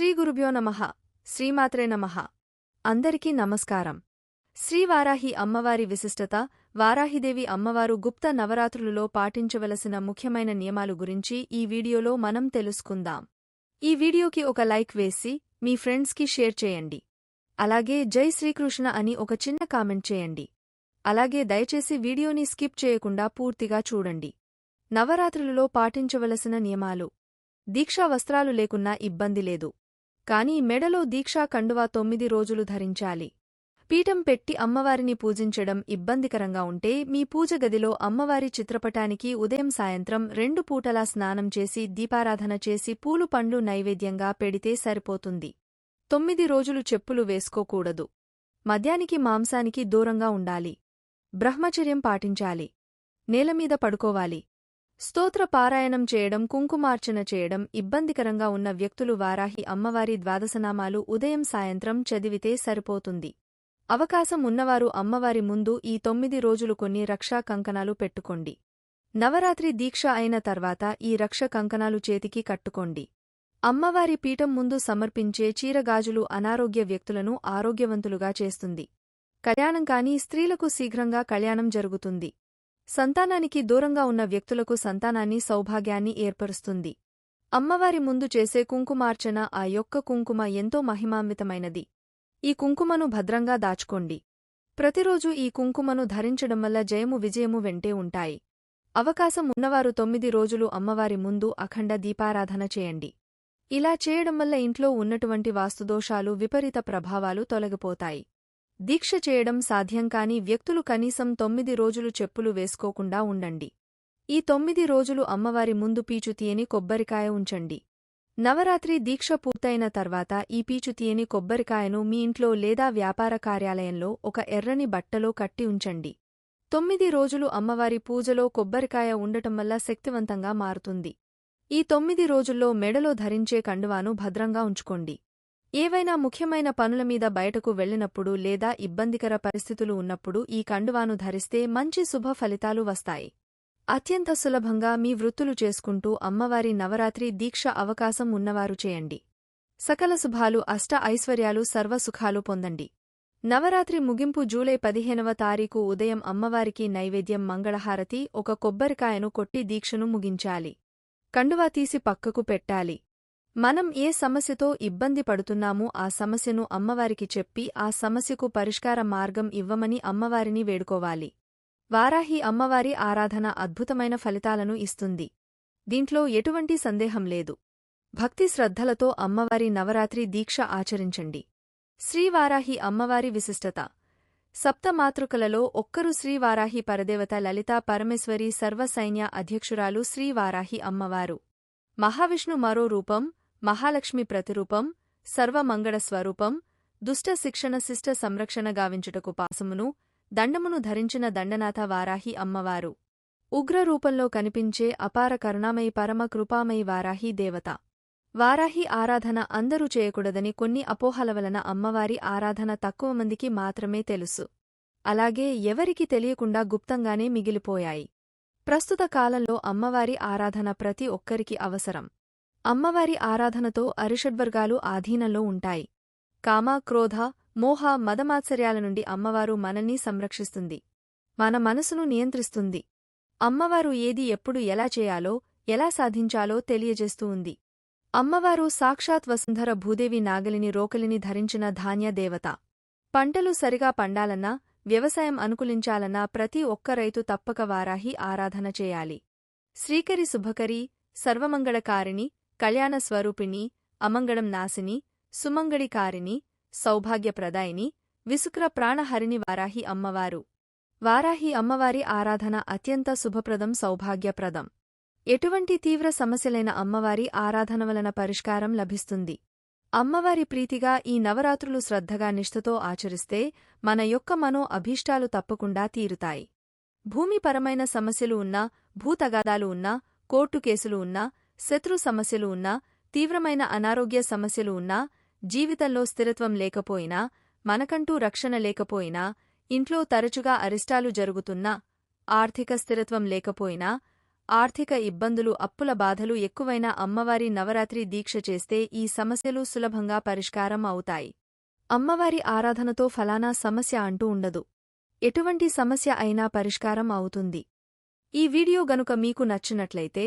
శ్రీ గురుభ్యో నమః. శ్రీమాత్రే నమః. అందరికీ నమస్కారం. శ్రీవారాహి అమ్మవారి విశిష్టత వారాహిదేవి అమ్మవారు గుప్త నవరాత్రులలో పాటించవలసిన ముఖ్యమైన నియమాలు గురించి ఈ వీడియోలో మనం తెలుసుకుందాం. ఈ వీడియోకి ఒక లైక్ వేసి మీ ఫ్రెండ్స్కి షేర్ చేయండి. అలాగే జై శ్రీకృష్ణ అని ఒక చిన్న కామెంట్ చేయండి. అలాగే దయచేసి వీడియోని స్కిప్ చేయకుండా పూర్తిగా చూడండి. నవరాత్రులలో పాటించవలసిన నియమాలు. దీక్షా వస్త్రాలు లేకున్నా ఇబ్బంది లేదు. కాని మెడలో దీక్షా కండువా తొమ్మిది రోజులు ధరించాలి. పీఠం పెట్టి అమ్మవారిని పూజించడం ఇబ్బందికరంగా ఉంటే మీ పూజ గదిలో అమ్మవారి చిత్రపటానికి ఉదయం సాయంత్రం రెండు పూటలా స్నానం చేసి దీపారాధన చేసి పూలు పండ్లు నైవేద్యంగా పెడితే సరిపోతుంది. తొమ్మిది రోజులు చెప్పులు వేసుకోకూడదు. మద్యానికి మాంసానికి దూరంగా ఉండాలి. బ్రహ్మచర్యం పాటించాలి. నేలమీద పడుకోవాలి. స్తోత్ర పారాయణం చేయడం కుంకుమార్చన చేయడం ఇబ్బందికరంగా ఉన్న వ్యక్తులు వారాహి అమ్మవారి ద్వాదశనామాలు ఉదయం సాయంత్రం చదివితే సరిపోతుంది. అవకాశం ఉన్నవారు అమ్మవారి ముందు ఈ తొమ్మిది రోజులు కొన్ని రక్షా కంకణాలు పెట్టుకోండి. నవరాత్రి దీక్ష అయిన తర్వాత ఈ రక్ష కంకణాలు చేతికి కట్టుకోండి. అమ్మవారి పీఠం ముందు సమర్పించే చీరగాజులు అనారోగ్య వ్యక్తులను ఆరోగ్యవంతులుగా చేస్తుంది. కళ్యాణం కాని స్త్రీలకు శీఘ్రంగా కళ్యాణం జరుగుతుంది. సంతానానికి దూరంగా ఉన్న వ్యక్తులకు సంతానాన్ని సౌభాగ్యాన్ని ఏర్పరుస్తుంది. అమ్మవారి ముందు చేసే కుంకుమార్చన ఆ యొక్క కుంకుమ ఎంతో మహిమాన్వితమైనది. ఈ కుంకుమను భద్రంగా దాచుకోండి. ప్రతిరోజూ ఈ కుంకుమను ధరించడం వల్ల జయము విజయము వెంటే ఉంటాయి. అవకాశం ఉన్నవారు తొమ్మిది రోజులు అమ్మవారి ముందు అఖండ దీపారాధన చేయండి. ఇలా చేయడం వల్ల ఇంట్లో ఉన్నటువంటి వాస్తుదోషాలు విపరీత ప్రభావాలు తొలగిపోతాయి. దీక్ష చేయడం సాధ్యం కాని వ్యక్తులు కనీసం తొమ్మిది రోజులు చెప్పులు వేసుకోకుండా ఉండండి. ఈ తొమ్మిది రోజులు అమ్మవారి ముందు పీచు తీయని కొబ్బరికాయ ఉంచండి. నవరాత్రి దీక్ష పూర్తయిన తర్వాత ఈ పీచు తీయని కొబ్బరికాయను మీ ఇంట్లో లేదా వ్యాపార కార్యాలయంలో ఒక ఎర్రని బట్టలో కట్టి ఉంచండి. తొమ్మిది రోజులు అమ్మవారి పూజలో కొబ్బరికాయ ఉండటం వల్ల శక్తివంతంగా మారుతుంది. ఈ తొమ్మిది రోజుల్లో మెడలో ధరించే కండువాను భద్రంగా ఉంచుకోండి. ఏవైనా ముఖ్యమైన పనుల మీద బయటకు వెళ్ళినప్పుడు లేదా ఇబ్బందికర పరిస్థితులు ఉన్నప్పుడు ఈ కండువాను ధరిస్తే మంచి శుభ ఫలితాలు వస్తాయి. అత్యంత సులభంగా మీ వృత్తులు చేసుకుంటూ అమ్మవారి నవరాత్రి దీక్ష అవకాశం ఉన్నవారు చేయండి. సకల శుభాలు అష్ట ఐశ్వర్యాలు సర్వసుఖాలు పొందండి. నవరాత్రి ముగింపు జూలై పదిహేనవ తారీఖు ఉదయం అమ్మవారికి నైవేద్యం మంగళహారతి ఒక కొబ్బరికాయను కొట్టి దీక్షను ముగించాలి. కండువా తీసి పక్కకు పెట్టాలి. మనం ఏ సమస్యతో ఇబ్బంది పడుతున్నామో ఆ సమస్యను అమ్మవారికి చెప్పి ఆ సమస్యకు పరిష్కార మార్గం ఇవ్వమని అమ్మవారిని వేడుకోవాలి. వారాహి అమ్మవారి ఆరాధన అద్భుతమైన ఫలితాలను ఇస్తుంది. దీంట్లో ఎటువంటి సందేహం లేదు. భక్తి శ్రద్ధలతో అమ్మవారి నవరాత్రి దీక్ష ఆచరించండి. శ్రీవారాహి అమ్మవారి విశిష్టత. సప్తమాతృకలలో ఒక్కరు శ్రీవారాహి పరదేవత లలితా పరమేశ్వరి సర్వసైన్య అధ్యక్షురాలు శ్రీవారాహి అమ్మవారు. మహావిష్ణు మరో రూపం మహాలక్ష్మి ప్రతిరూపం సర్వమంగళ స్వరూపం దుష్ట శిక్షణ శిష్ట సంరక్షణ గావించుటకు పాసమును దండమును ధరించిన దండనాథ వారాహి అమ్మవారు. ఉగ్ర రూపంలో కనిపించే అపార కరుణామయి పరమ కృపామయి వారాహి దేవత. వారాహి ఆరాధన అందరూ చేయకూడదని కొన్ని అపోహల వలన అమ్మవారి ఆరాధన తక్కువ మందికి మాత్రమే తెలుసు. అలాగే ఎవరికి తెలియకుండా గుప్తంగానే మిగిలిపోయాయి. ప్రస్తుత కాలంలో అమ్మవారి ఆరాధన ప్రతి ఒక్కరికి అవసరం. అమ్మవారి ఆరాధనతో అరిషడ్వర్గాలు ఆధీనంలో ఉంటాయి. కామ క్రోధ మోహ మదమాత్సర్యాల నుండి అమ్మవారు మనల్ని సంరక్షిస్తుంది. మన మనసును నియంత్రిస్తుంది. అమ్మవారు ఏది ఎప్పుడు ఎలా చేయాలో ఎలా సాధించాలో తెలియజేస్తూ ఉంది. అమ్మవారు సాక్షాత్ వసుంధర భూదేవి నాగలిని రోకలిని ధరించిన ధాన్య దేవత. పంటలు సరిగా పండాలన్నా వ్యవసాయం అనుకూలించాలన్నా ప్రతి ఒక్క రైతు తప్పక వారాహి ఆరాధన చేయాలి. శ్రీకరి శుభకరి సర్వమంగళకారిణి కళ్యాణ స్వరూపిణి అమంగళం నాశిని సుమంగళికారిణి సౌభాగ్యప్రదాయిని విసుక్ర ప్రాణహరిణి వారాహి అమ్మవారు. వారాహి అమ్మవారి ఆరాధన అత్యంత శుభప్రదం సౌభాగ్యప్రదం. ఎటువంటి తీవ్ర సమస్యలైన అమ్మవారి ఆరాధన వలన పరిష్కారం లభిస్తుంది? అమ్మవారి ప్రీతిగా ఈ నవరాత్రులు శ్రద్ధగా నిష్ఠతో ఆచరిస్తే మన యొక్క మనో అభీష్టాలు తప్పకుండా తీరుతాయి. భూమిపరమైన సమస్యలు ఉన్నా భూతగాదాలు ఉన్నా కోర్టు కేసులు ఉన్నా శత్రు సమస్యలు ఉన్నా తీవ్రమైన అనారోగ్య సమస్యలు ఉన్నా జీవితంలో స్థిరత్వం లేకపోయినా మనకంటూ రక్షణ లేకపోయినా ఇంట్లో తరచుగా అరిష్టాలు జరుగుతున్నా ఆర్థిక స్థిరత్వం లేకపోయినా ఆర్థిక ఇబ్బందులు అప్పుల బాధలు ఎక్కువైనా అమ్మవారి నవరాత్రి దీక్ష చేస్తే ఈ సమస్యలు సులభంగా పరిష్కారం అవుతాయి. అమ్మవారి ఆరాధనతో ఫలానా సమస్య అంటూ ఉండదు. ఎటువంటి సమస్య అయినా పరిష్కారం అవుతుంది. ఈ వీడియో గనుక మీకు నచ్చినట్లయితే